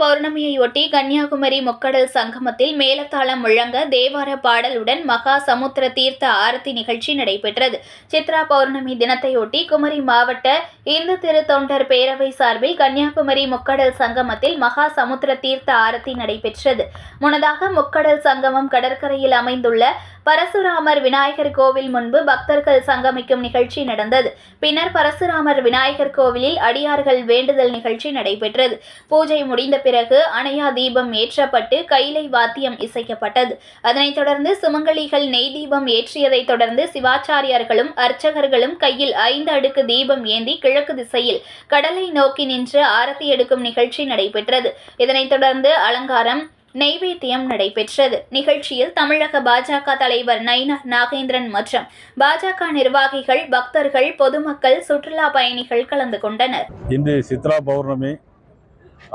பௌர்ணமியையொட்டி கன்னியாகுமரி முக்கடல் சங்கமத்தில் மேலத்தாளம் முழங்க தேவார பாடலுடன் மகா சமுத்திர தீர்த்த ஆரத்தி நிகழ்ச்சி நடைபெற்றது. சித்ரா பௌர்ணமி தினத்தையொட்டி குமரி மாவட்ட இந்து திரு தொண்டர் பேரவை சார்பில் கன்னியாகுமரி முக்கடல் சங்கமத்தில் மகா சமுத்திர தீர்த்த ஆரத்தி நடைபெற்றது. முன்னதாக முக்கடல் சங்கமம் கடற்கரையில் அமைந்துள்ள பரசுராமர் விநாயகர் கோவில் முன்பு பக்தர்கள் சங்கமிக்கும் நிகழ்ச்சி நடந்தது. பின்னர் பரசுராமர் விநாயகர் கோவிலில் அடியார்கள் வேண்டுதல் நிகழ்ச்சி நடைபெற்றது. பூஜை முடிந்த பிறகு அணையா தீபம் ஏற்றப்பட்டு கைலை வாத்தியம் இசைக்கப்பட்டது. அதனைத் தொடர்ந்து சுமங்கலிகள் நெய் தீபம் ஏற்றியதைத் தொடர்ந்து சிவாச்சாரியார்களும் அர்ச்சகர்களும் கையில் ஐந்து அடுக்கு தீபம் ஏந்தி கிழக்கு திசையில் கடலை நோக்கி நின்று ஆரத்தி எடுக்கும் நிகழ்ச்சி நடைபெற்றது. இதனைத் தொடர்ந்து அலங்காரம் நெய்வேத்தியம் நடைபெற்றது. நிகழ்ச்சியில் தமிழக பாஜக தலைவர் நைனா நாகேந்திரன் மற்றும் பாஜக நிர்வாகிகள் பக்தர்கள் பொதுமக்கள் சுற்றுலா பயணிகள் கலந்து கொண்டனர். இன்று சித்ரா பௌர்ணமி.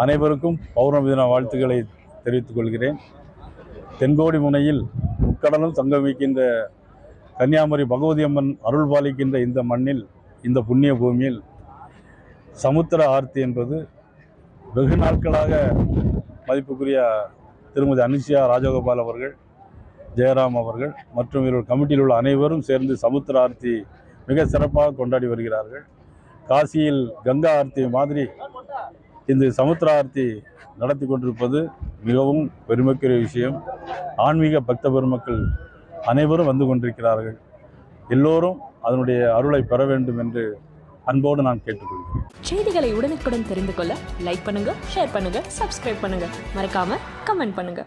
அனைவருக்கும் பௌர்ணமி தின வாழ்த்துக்களை தெரிவித்துக் கொள்கிறேன். தென்கோடி முனையில் முக்கடலும் சங்கமிக்கின்ற கன்னியாகுமரி பகவதி அம்மன் அருள் பாலிக்கின்ற இந்த மண்ணில் இந்த புண்ணிய பூமியில் சமுத்திர ஆர்த்தி என்பது வெகு நாட்களாக மதிப்புக்குரிய திருமதி அனுஷியா ராஜகோபால் அவர்கள் ஜெயராம் அவர்கள் மற்றும் இவர்கள் கமிட்டியில் உள்ள அனைவரும் சேர்ந்து சமுத்திர ஆர்த்தி மிக சிறப்பாக கொண்டாடி வருகிறார்கள். காசியில் கங்கா ஆர்த்தி மாதிரி இந்த சமுத்திரார்த்தி நடத்தி கொண்டிருப்பது மிகவும் பெருமைக்குரிய விஷயம். ஆன்மீக பக்த பெருமக்கள் அனைவரும் வந்து கொண்டிருக்கிறார்கள். எல்லோரும் அதனுடைய அருளை பெற வேண்டும் என்று அன்போடு நான் கேட்டுக்கொள்கிறேன். செய்திகளை உடனுக்குடன் தெரிந்து கொள்ள லைக் பண்ணுங்க ஷேர் பண்ணுங்க சப்ஸ்கிரைப் பண்ணுங்க. மறக்காம கமெண்ட் பண்ணுங்க.